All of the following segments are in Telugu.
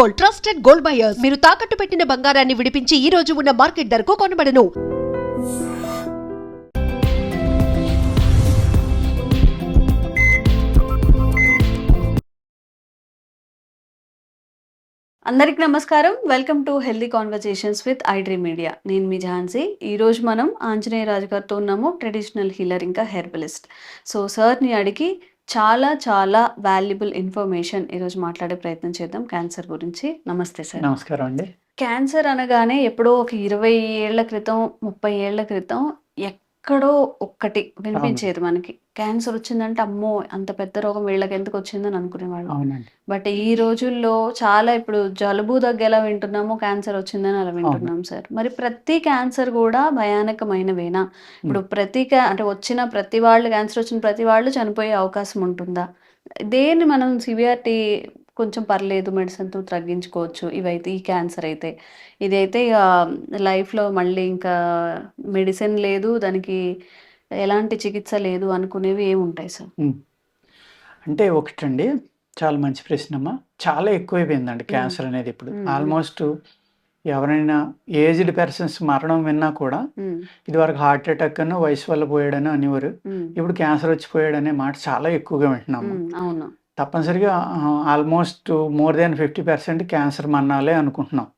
Gold trusted gold buyers. మీరు తాకట్టు పెట్టిన బంగారాన్ని విడిపించి ఈ రోజు ఉన్న మార్కెట్ ధరకు కొనబడను. అందరికి నమస్కారం. Welcome to healthy conversations with iDream media నేను మీ ఝాన్సీ. ఈ రోజు మనం ఆంజనేయ రాజు గారితో ఉన్నాము ట్రెడిషనల్ హీలర్ ఇంకా హెర్బలిస్ట్. సో సార్ని అడిగి చాలా చాలా వాల్యుబుల్ ఇన్ఫర్మేషన్ ఈరోజు మాట్లాడే ప్రయత్నం చేద్దాం. క్యాన్సర్ గురించి. నమస్తే సార్. నమస్కారం అండి. క్యాన్సర్ అనగానే ఎప్పుడో ఒక ఇరవై ఏళ్ళ క్రితం ముప్పై ఏళ్ళ క్రితం ఎక్కడో ఒక్కటి వినిపించేది మనకి. క్యాన్సర్ వచ్చిందంటే అమ్మో అంత పెద్ద రోగం వీళ్ళకి ఎందుకు వచ్చిందని అనుకునేవాళ్ళం. అవునండి. బట్ ఈ రోజుల్లో చాలా ఇప్పుడు జలుబు దగ్గు ఎలా వింటున్నామో క్యాన్సర్ వచ్చిందని అలా వింటున్నాం సార్. మరి ప్రతి క్యాన్సర్ కూడా భయానకమైనవేనా? ఇప్పుడు ప్రతి క్యా అంటే వచ్చిన ప్రతి వాళ్ళు క్యాన్సర్ వచ్చిన ప్రతి వాళ్ళు చనిపోయే అవకాశం ఉంటుందా? దేన్ని మనం సివియారిటీ కొంచెం పర్లేదు మెడిసిన్తో తగ్గించుకోవచ్చు. ఇవైతే ఈ క్యాన్సర్ అయితే. ఇదైతే ఇక లైఫ్లో మళ్ళీ ఇంకా మెడిసిన్ లేదు దానికి ఎలాంటి చికిత్స లేదు అనుకునేవి ఏమి ఉంటాయి సార్. అంటే ఒకటండి చాలా మంచి ప్రశ్న అమ్మా చాలా ఎక్కువైపోయిందండి క్యాన్సర్ అనేది ఇప్పుడు. ఆల్మోస్ట్ ఎవరైనా ఏజ్డ్ పర్సన్స్ మరణం విన్నా కూడా ఉమ్, ఇది వరకు హార్ట్ అటాక్ అన్న వయసు వల్ల పోయాడని అనేవారు. ఇప్పుడు క్యాన్సర్ వచ్చి పోయాడనే మాట చాలా ఎక్కువగా వింటున్నాము. అవును. తప్పనిసరిగా almost more than fifty percent cancer మరణాలే అనుకుంటున్నాం.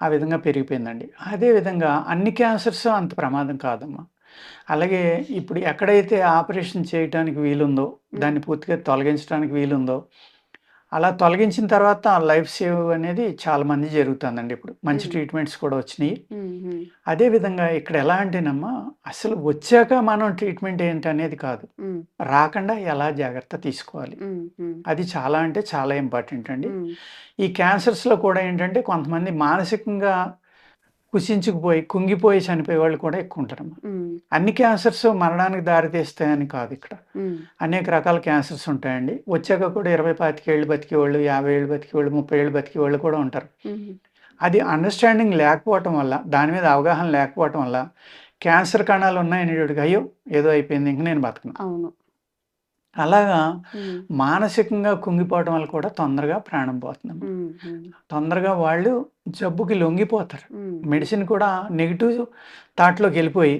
ఆ విధంగా పెరిగిపోయిందండి. అదే విధంగా అన్ని క్యాన్సర్స్ అంత ప్రమాదం కాదమ్మా. అలాగే ఇప్పుడు ఎక్కడైతే ఆపరేషన్ చేయడానికి వీలుందో దాన్ని పూర్తిగా తొలగించడానికి వీలుందో అలా తొలగించిన తర్వాత లైఫ్ సేవ్ అనేది చాలా మంది జరుగుతుందండి ఇప్పుడు. మంచి. ట్రీట్మెంట్స్ కూడా వచ్చినాయి. అదే విధంగా ఇక్కడ ఎలా అంటేనమ్మా అసలు వచ్చాక మనం ట్రీట్మెంట్ ఏంటి అనేది కాదు రాకుండా ఎలా జాగ్రత్త తీసుకోవాలి? అది చాలా అంటే చాలా ఇంపార్టెంట్ అండి. ఈ క్యాన్సర్స్లో కూడా ఏంటంటే కొంతమంది మానసికంగా కుసించుకుపోయి కుంగిపోయి చనిపోయే వాళ్ళు కూడా ఎక్కువ ఉమ్, అన్ని క్యాన్సర్స్ మరణానికి దారితీస్తాయని కాదు ఇక్కడ. అనేక రకాల క్యాన్సర్స్ ఉంటాయండి. వచ్చాక కూడా ఇరవై పాతిక ఏళ్ళు బతికేవాళ్ళు యాభై ఏళ్ళు బతికేవాళ్ళు ముప్పై ఏళ్ళు బతికేవాళ్ళు కూడా ఉంటారు. అది అండర్స్టాండింగ్ లేకపోవటం వల్ల దాని మీద అవగాహన లేకపోవటం వల్ల క్యాన్సర్ కణాలు ఉన్నాయనేటికి అయ్యో ఏదో అయిపోయింది ఇంక నేను బతకను. అవును. అలాగా మానసికంగా కుంగిపోవటం వల్ల కూడా తొందరగా ప్రాణం ఉమ్, తొందరగా వాళ్ళు జబ్బుకి లొంగిపోతారు. మెడిసిన్ కూడా నెగిటివ్ థాట్లోకి వెళ్ళిపోయి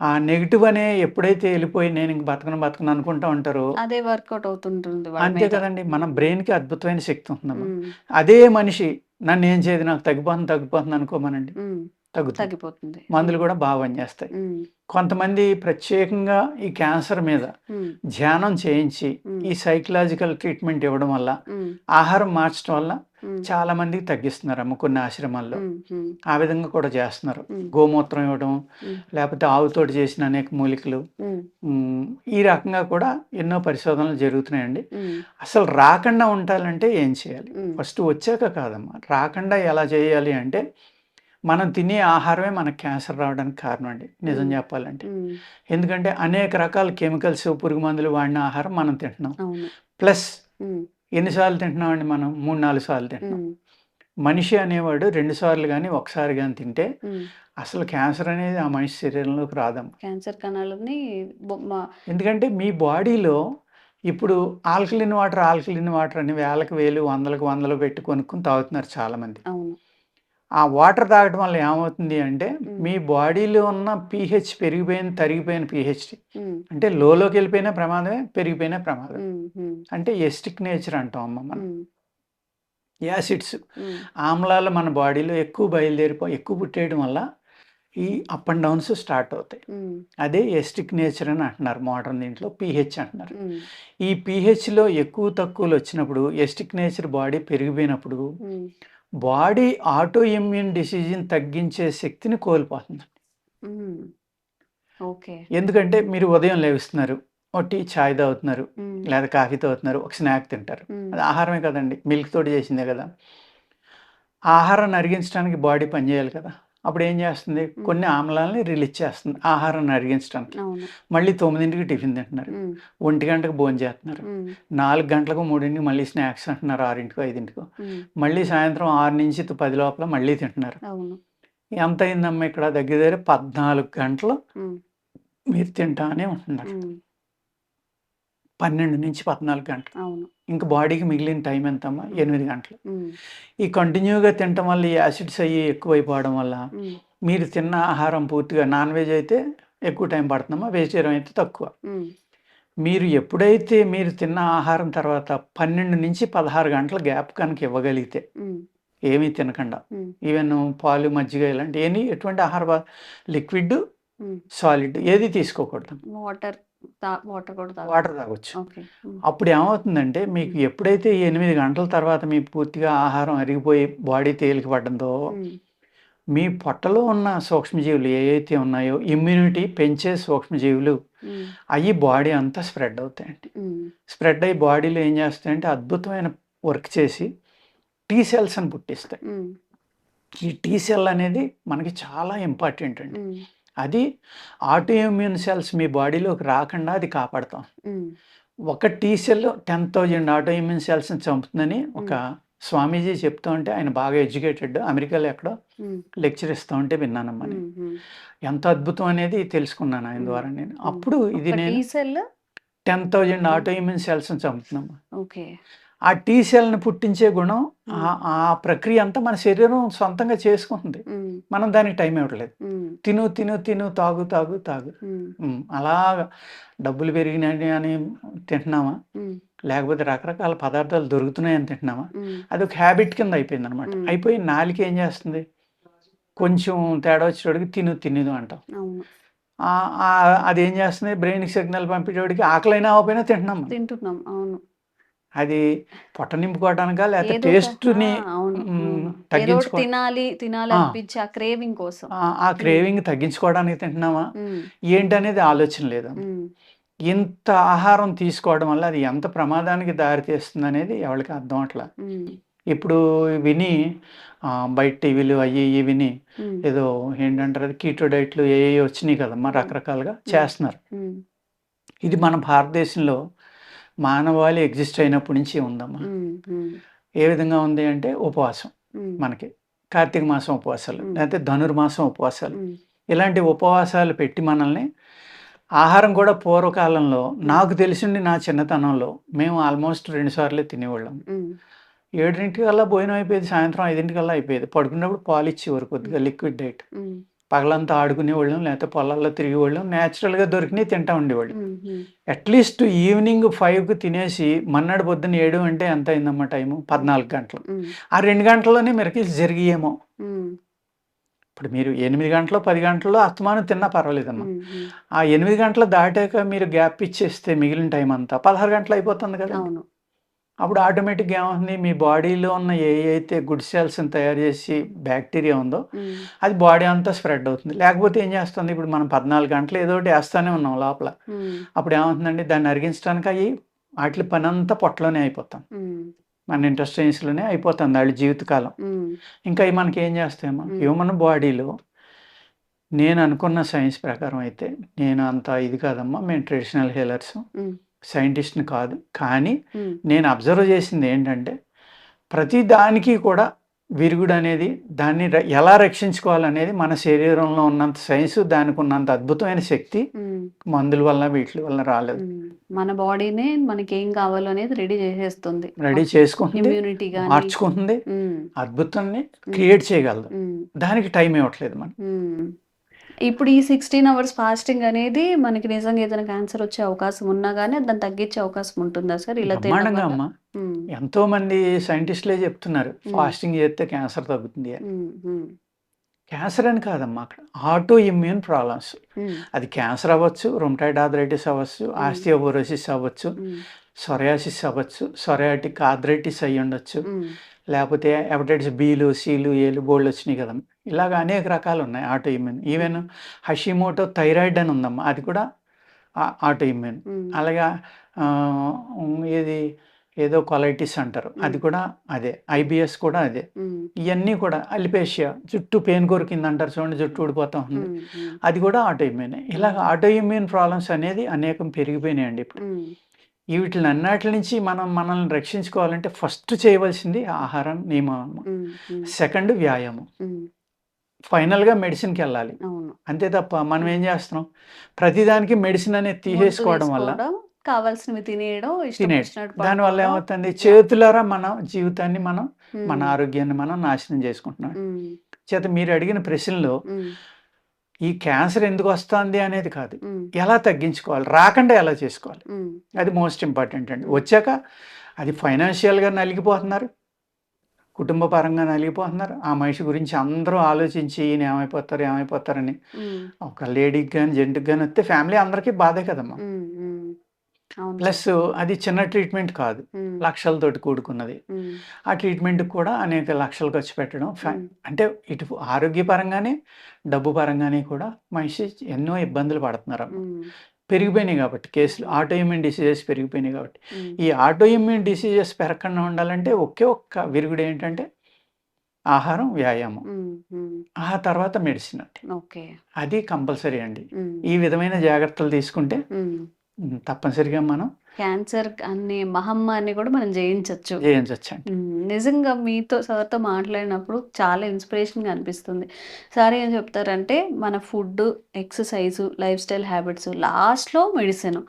ఆ నెగిటివ్ అనే ఎప్పుడైతే వెళ్ళిపోయి నేను ఇంక బతకను బతకను అనుకుంటా ఉంటారో అదే వర్కౌట్ అవుతుంటుంది అంతే. కదండి మన బ్రెయిన్కి అద్భుతమైన శక్తి ఉంటుందమ్మా అదే మనిషి నన్ను ఏం చేయదు నాకు తగ్గిపోతుంది తగ్గిపోతుంది అనుకోమనండి. తగ్గుతుంది. తగ్గిపోతుంది. మందులు కూడా బాగా పనిచేస్తాయి కొంతమంది ప్రత్యేకంగా ఈ క్యాన్సర్ మీద ధ్యానం చేయించి. ఈ సైకలాజికల్ ట్రీట్మెంట్ ఇవ్వడం వల్ల ఆహారం మార్చడం వల్ల చాలా మందికి తగ్గిస్తున్నారు అమ్మ కొన్ని ఆశ్రమాల్లో. ఆ విధంగా కూడా చేస్తున్నారు. గోమూత్రం ఇవ్వడం లేకపోతే ఆవుతోటి చేసిన అనేక మూలికలు. ఈ రకంగా కూడా ఎన్నో పరిశోధనలు జరుగుతున్నాయండి. అసలు రాకుండా ఉండాలంటే ఏం చేయాలి? ఫస్ట్ వచ్చాక కాదమ్మా. రాకుండా ఎలా చేయాలి అంటే మనం తినే ఆహారమే మనకు క్యాన్సర్ రావడానికి కారణం అండి నిజం. చెప్పాలంటే. ఎందుకంటే అనేక రకాల కెమికల్స్ పురుగు మందులు వాడిన ఆహారం మనం తింటున్నాం. ప్లస్ ఎన్నిసార్లు తింటున్నామండి మనం? మూడు నాలుగు సార్లు తింటున్నాం. మనిషి అనేవాడు రెండు సార్లు కానీ ఒకసారి కానీ తింటే అసలు క్యాన్సర్ అనేది ఆ మనిషి శరీరంలోకి రాదమ్మా. క్యాన్సర్ కణాలని ఎందుకంటే మీ బాడీలో ఇప్పుడు ఆల్కలిన్ వాటర్ ఆల్కలిన్ వాటర్ అని వేలకు వేలు వందలకు వందలు పెట్టి కొనుక్కుని తాగుతున్నారు చాలామంది. అవును. ఆ వాటర్ తాగడం వల్ల ఏమవుతుంది అంటే. మీ బాడీలో ఉన్న పీహెచ్ పెరిగిపోయిన తరిగిపోయిన పీహెచ్. అంటే లోలోకి వెళ్ళిపోయిన ప్రమాదమే పెరిగిపోయిన ప్రమాదం అంటే ఎస్టిక్ నేచర్ అంటాం అమ్మ మనం. యాసిడ్స్. ఆమ్లాలు మన బాడీలో ఎక్కువ బయలుదేరిపో ఎక్కువ పుట్టేయడం వల్ల ఈ అప్ అండ్ డౌన్స్ స్టార్ట్ అవుతాయి. అదే ఎస్టిక్ నేచర్ అని అంటున్నారు మోడర్న్ దీంట్లో పీహెచ్ అంటున్నారు. ఈ పీహెచ్లో ఎక్కువ తక్కువలు వచ్చినప్పుడు ఎస్టిక్ నేచర్ బాడీ పెరిగిపోయినప్పుడు బాడీ ఆటో ఇమ్యూన్ డిసీజ్ని తగ్గించే శక్తిని కోల్పోతుంది ఉమ్, ఓకే. ఎందుకంటే మీరు ఉదయం లేవిస్తున్నారు టీ ఛాయ్ తాగుతున్నారు లేదా కాఫీ తాగుతున్నారు ఒక స్నాక్ తింటారు. అది ఆహారమే కదండి మిల్క్ తోటి చేసిందే కదా. ఆహారాన్ని అరిగించడానికి బాడీ పనిచేయాలి కదా. అప్పుడు ఏం చేస్తుంది కొన్ని ఆమ్లాలని రిలీజ్ చేస్తుంది ఆహారాన్ని అరిగించడానికి మళ్ళీ తొమ్మిదింటికి టిఫిన్ తింటున్నారు. ఒంటి గంటకు భోజనం చేస్తున్నారు. నాలుగు గంటలకు మూడింటికి మళ్ళీ స్నాక్స్ అంటున్నారు ఆరింటికో ఐదింటికో. మళ్ళీ సాయంత్రం ఆరు నుంచి పది లోపల మళ్ళీ తింటున్నారు. ఎంత అయిందమ్మా ఇక్కడ దగ్గర దగ్గర పద్నాలుగు గంటలు మీరు తింటానే ఉంటున్నారు. పన్నెండు నుంచి పద్నాలుగు గంటలు. ఇంకా బాడీకి మిగిలిన టైం ఎంతమ్మా? ఎనిమిది గంటలు. ఈ కంటిన్యూగా తినటం వల్ల ఈ యాసిడ్స్ అయ్యి ఎక్కువైపోవడం వల్ల మీరు తిన్న ఆహారం పూర్తిగా నాన్ వెజ్ అయితే ఎక్కువ టైం పడుతుందమ్మా? వెజిటేరియన్ అయితే తక్కువ. మీరు ఎప్పుడైతే మీరు తిన్న ఆహారం తర్వాత పన్నెండు నుంచి పదహారు గంటల గ్యాప్ కనుక ఇవ్వగలిగితే ఏమీ తినకుండా. ఈవెన్ పాలు మజ్జిగ ఇలాంటి ఏమి ఎటువంటి ఆహార లిక్విడ్. సాలిడ్ ఏది తీసుకోకూడదు. వాటర్. వాటర్ కూడా వాటర్ తాగొచ్చు. అప్పుడు ఏమవుతుందంటే మీకు ఎప్పుడైతే ఎనిమిది గంటల తర్వాత మీ పూర్తిగా ఆహారం అరిగిపోయి బాడీ తేలిక పడ్డంతో మీ పొట్టలో ఉన్న సూక్ష్మజీవులు ఏవైతే ఉన్నాయో ఇమ్యూనిటీ పెంచే సూక్ష్మజీవులు అవి బాడీ అంతా స్ప్రెడ్ అవుతాయండి. స్ప్రెడ్ అయ్యి బాడీలో ఏం చేస్తాయంటే అద్భుతమైన వర్క్ చేసి టీ సెల్స్ అని పుట్టిస్తాయి. ఈ టీ సెల్ అనేది మనకి చాలా ఇంపార్టెంట్ అండి. అది ఆటో ఇమ్యూన్ సెల్స్ మీ బాడీలోకి రాకుండా అది కాపాడుతాం. ఒక T cell ten thousand auto immune సెల్స్ని చంపుతుందని ఒక స్వామీజీ చెప్తూ ఉంటే ఆయన బాగా ఎడ్యుకేటెడ్ అమెరికాలో ఎక్కడో లెక్చర్ ఇస్తూ ఉంటే విన్నానమ్మా. ఎంత అద్భుతం అనేది తెలుసుకున్నాను ఆయన ద్వారా నేను. అప్పుడు ఇది నేను టెన్ థౌజండ్ ఆటో ఇమ్యూన్ సెల్స్ని చంపుతున్నాము ఓకే. ఆ టీ సెల్ని పుట్టించే గుణం ఆ- ప్రక్రియ అంతా మన శరీరం సొంతంగా చేసుకుంటుంది మనం దానికి టైం ఇవ్వట్లేదు. తిను తిను తిను తాగు తాగు తాగు. అలా డబ్బులు పెరిగినాయి అని తింటున్నామా? లేకపోతే రకరకాల పదార్థాలు దొరుకుతున్నాయని తింటున్నామా? అది ఒక హ్యాబిట్ కింద అయిపోయింది అనమాట. అయిపోయి నాలుక ఏం చేస్తుంది? కొంచెం తేడా వచ్చేటోడికి తిను తినదు అంటాం. అది ఏం చేస్తుంది బ్రెయిన్కి సిగ్నల్ పంపించేవాడికి ఆకలైనా అవ్వకపోయినా తింటున్నాం. తింటున్నాం. అవును. అది పొట్ట నింపుకోవడానికా లేకపోతే టేస్ట్ని తగ్గించుకో తినాలి తినాలి. అనిపించి ఆ క్రేవింగ్ కోసం. ఆ- క్రేవింగ్ తగ్గించుకోవడానికి తింటున్నామా ఏంటనేది ఆలోచన లేదు. ఇంత ఆహారం తీసుకోవడం వల్ల అది ఎంత ప్రమాదానికి దారితీస్తుంది అనేది ఎవరికి అర్థం అట్లా. ఇప్పుడు విని బయట టీవీలు అయ్యి ఇవి విని ఏదో ఏంటంటారు అది కీటో డైట్లు ఏ వచ్చినాయి కదమ్మా రకరకాలుగా చేస్తున్నారు. ఇది మన భారతదేశంలో మానవాళి ఎగ్జిస్ట్ అయినప్పటి నుంచి ఉందమ్మా. ఏ విధంగా ఉంది అంటే ఉపవాసం మనకి. కార్తీక మాసం ఉపవాసాలు. లేకపోతే ధనుర్మాసం ఉపవాసాలు. ఇలాంటి ఉపవాసాలు పెట్టి మనల్ని ఆహారం కూడా పూర్వకాలంలో నాకు తెలిసింది నా చిన్నతనంలో మేము ఆల్మోస్ట్ రెండు సార్లే తినేవాళ్ళం. ఏడింటికల్లా భోజనం అయిపోయేది సాయంత్రం ఐదింటికల్లా అయిపోయేది. పడుకున్నప్పుడు పాలు ఇచ్చేవారు కొద్దిగా లిక్విడ్ డైట్. పగలంతా ఆడుకునేవాళ్ళం లేకపోతే పొలాల్లో తిరిగేవాళ్ళం న్యాచురల్గా దొరికినవి తింటా ఉండేవాళ్ళం. అట్లీస్ట్ ఈవినింగ్ ఫైవ్కి తినేసి మన్నాడు పొద్దున్న ఏడు అంటే ఎంత అయిందమ్మా టైము? పద్నాలుగు గంటలు. ఆ రెండు గంటల్లోనే మిరకిల్స్ జరిగేమో ఇప్పుడు మీరు ఎనిమిది గంటలు పది గంటల్లో అస్తమానం తిన్నా పర్వాలేదమ్మా. ఆ ఎనిమిది గంటలు దాటాక మీరు గ్యాప్ ఇచ్చేస్తే మిగిలిన టైం అంతా పదహారు గంటలు అయిపోతుంది కదా. అప్పుడు ఆటోమేటిక్గా ఏమవుతుంది? మీ బాడీలో ఉన్న ఏ అయితే గుడ్ సెల్స్ని తయారు చేసి బ్యాక్టీరియా ఉందో అది బాడీ అంతా స్ప్రెడ్ అవుతుంది. లేకపోతే ఏం చేస్తుంది? ఇప్పుడు మనం పద్నాలుగు గంటలు ఏదో ఒకటి వేస్తూనే ఉన్నాం లోపల. అప్పుడు ఏమవుతుందండి? దాన్ని అరిగించడానికి అవి వాటి పని అంతా పొట్టలోనే అయిపోతాం. మన ఇంటెస్టైన్స్లోనే అయిపోతుంది వాళ్ళ జీవితకాలం. ఇంకా ఇవి మనకి ఏం చేస్తాయేమో మ్మ్. హ్యూమన్ బాడీలో నేను అనుకున్న సైన్స్ ప్రకారం అయితే నేను అంత ఇది కాదమ్మా మేము ట్రెడిషనల్ హీలర్స్ సైంటిస్ట్ని కాదు. కానీ నేను అబ్జర్వ్ చేసింది ఏంటంటే ప్రతి దానికి కూడా విరుగుడు అనేది దాన్ని ఎలా రక్షించుకోవాలనేది మన శరీరంలో ఉన్నంత సైన్స్ దానికి ఉన్నంత అద్భుతమైన శక్తి మందుల వల్ల వీటి వల్ల రాలేదు. మన బాడీనే మనకి ఏం కావాలో అనేది రెడీ చేసేస్తుంది. రెడీ చేసుకుంటుంది ఇమ్యూనిటీ కానీ మార్చుకుంటుంది అద్భుతాన్ని క్రియేట్ చేయగలదు. దానికి టైం ఇవ్వట్లేదు మనం. ఇప్పుడు ఈ సిక్స్టీన్ అవర్స్ ఫాస్టింగ్ అనేది మనకి నిజంగా ఏదైనా క్యాన్సర్ వచ్చే అవకాశం ఉన్నా కానీ దాన్ని తగ్గించే అవకాశం ఉంటుందా సార్ ఇలా బ్రహ్మాండంగా? అమ్మా ఎంతో మంది సైంటిస్టులే చెప్తున్నారు. ఫాస్టింగ్ చేస్తే క్యాన్సర్ తగ్గుతుంది అని క్యాన్సర్ అని కాదమ్మా అక్కడ ఆటో ఇమ్యూన్ ప్రాబ్లమ్స్ అది క్యాన్సర్ అవ్వచ్చు రొమటైడ్ ఆథరైటిస్ అవ్వచ్చు ఆస్టియోబోరోసిస్ అవ్వచ్చు సొరయాసిస్ అవ్వచ్చు సొరయాటిక్ ఆథరైటిస్ అయ్యి ఉండొచ్చు లేకపోతే హెపటైటిస్ బీలు సీలు ఏలు బోళ్ళు వచ్చినాయి కదా ఇలాగ అనేక రకాలు ఉన్నాయి auto immune. Even Hashimoto thyroid అని ఉందమ్మా. అది కూడా ఆటో ఇమ్యూన్. అలాగా ఏది? ఏదో కొలైటిస్ అంటారు. అది కూడా అదే. ఐబిఎస్ కూడా అదే. ఇవన్నీ కూడా అలిపేషియా. జుట్టు పెయిన్ కొరికింది అంటారు చూడండి జుట్టు ఊడిపోతా ఉంది. అది కూడా ఆటో ఇమ్యూన్. ఇలాగ ఆటో ఇమ్యూన్ ప్రాబ్లమ్స్ అనేది అనేకం పెరిగిపోయినాయండి ఇప్పుడు. వీటిని అన్నిటి నుంచి మనం మనల్ని రక్షించుకోవాలంటే ఫస్ట్ చేయవలసింది ఆహారం నియమం సెకండ్ వ్యాయామం. ఫైనల్గా మెడిసిన్కి వెళ్ళాలి అవును. అంతే తప్ప మనం ఏం చేస్తున్నాం? ప్రతిదానికి మెడిసిన్ అనేది తీసేసుకోవడం వల్ల కావాల్సినవి తినేయడం దానివల్ల పడుకోవడం. ఏమవుతుంది? చేతులారా మన జీవితాన్ని మనం మన ఆరోగ్యాన్ని మనం నాశనం చేసుకుంటున్నాం. చేత మీరు అడిగిన ప్రశ్నలో ఈ క్యాన్సర్ ఎందుకు వస్తుంది అనేది కాదు. ఎలా తగ్గించుకోవాలి? రాకుండా ఎలా చేసుకోవాలి? అది మోస్ట్ ఇంపార్టెంట్ అండి. వచ్చాక అది ఫైనాన్షియల్గా నలిగిపోతున్నారు. కుటుంబ పరంగా నలిగిపోతున్నారు. ఆ మనిషి గురించి అందరూ ఆలోచించి ఈయన ఏమైపోతారు ఏమైపోతారని. ఒక లేడీకి కానీ జెంట్కి కానీ వస్తే ఫ్యామిలీ అందరికీ బాధే కదమ్మా. ప్లస్ అది చిన్న ట్రీట్మెంట్ కాదు. లక్షలతోటి కూడుకున్నది. ఆ ట్రీట్మెంట్కి కూడా అనేక లక్షలు ఖర్చు పెట్టడం. అంటే ఇటు ఆరోగ్యపరంగానే డబ్బు పరంగానే కూడా మనిషి ఎన్నో ఇబ్బందులు పడుతున్నారు పెరిగిపోయినాయి కాబట్టి కేసులు ఆటో ఇమ్యూన్ డిసీజెస్ పెరిగిపోయినాయి కాబట్టి. ఈ ఆటో ఇమ్యూన్ డిసీజెస్ పెరగకుండా ఉండాలంటే ఒకే ఒక్క విరుగుడు ఏంటంటే ఆహారం వ్యాయామం. ఆ తర్వాత మెడిసిన్ అండి. అది కంపల్సరీ అండి. ఈ విధమైన జాగ్రత్తలు తీసుకుంటే తప్పనిసరిగా మనం క్యాన్సర్ అనే మహమ్మారిని కూడా మనం జయించవచ్చు జయించవచ్చండి నిజంగా మీతో సార్తో మాట్లాడినప్పుడు చాలా ఇన్స్పిరేషన్గా అనిపిస్తుంది. సార్ ఏం చెప్తారంటే మన food exercise life style habits లాస్ట్లో మెడిసిన్.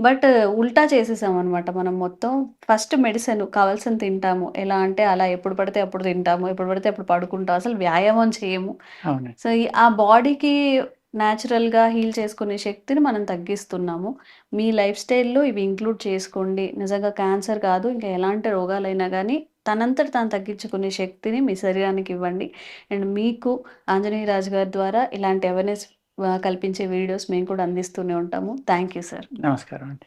బట్ ఉల్టా చేసేసాం అనమాట మనం మొత్తం. ఫస్ట్ మెడిసిన్ కావాల్సిన తింటాము. ఎలా అంటే అలా ఎప్పుడు పడితే అప్పుడు తింటాము ఎప్పుడు పడితే అప్పుడు పడుకుంటాం అసలు వ్యాయామం చేయము. సో ఆ బాడీకి న్యాచురల్గా హీల్ చేసుకునే శక్తిని మనం తగ్గిస్తున్నాము. మీ లైఫ్ స్టైల్లో ఇవి ఇంక్లూడ్ చేసుకోండి. నిజంగా క్యాన్సర్ కాదు ఇంకా ఎలాంటి రోగాలైనా కానీ తనంతట తాను తగ్గించుకునే శక్తిని మీ శరీరానికి ఇవ్వండి. అండ్ మీకు ఆంజనేయ రాజు గారి ద్వారా ఇలాంటి అవేర్నెస్ కల్పించే వీడియోస్ మేము కూడా అందిస్తూనే ఉంటాము. Thank you sir. నమస్కారం అండి.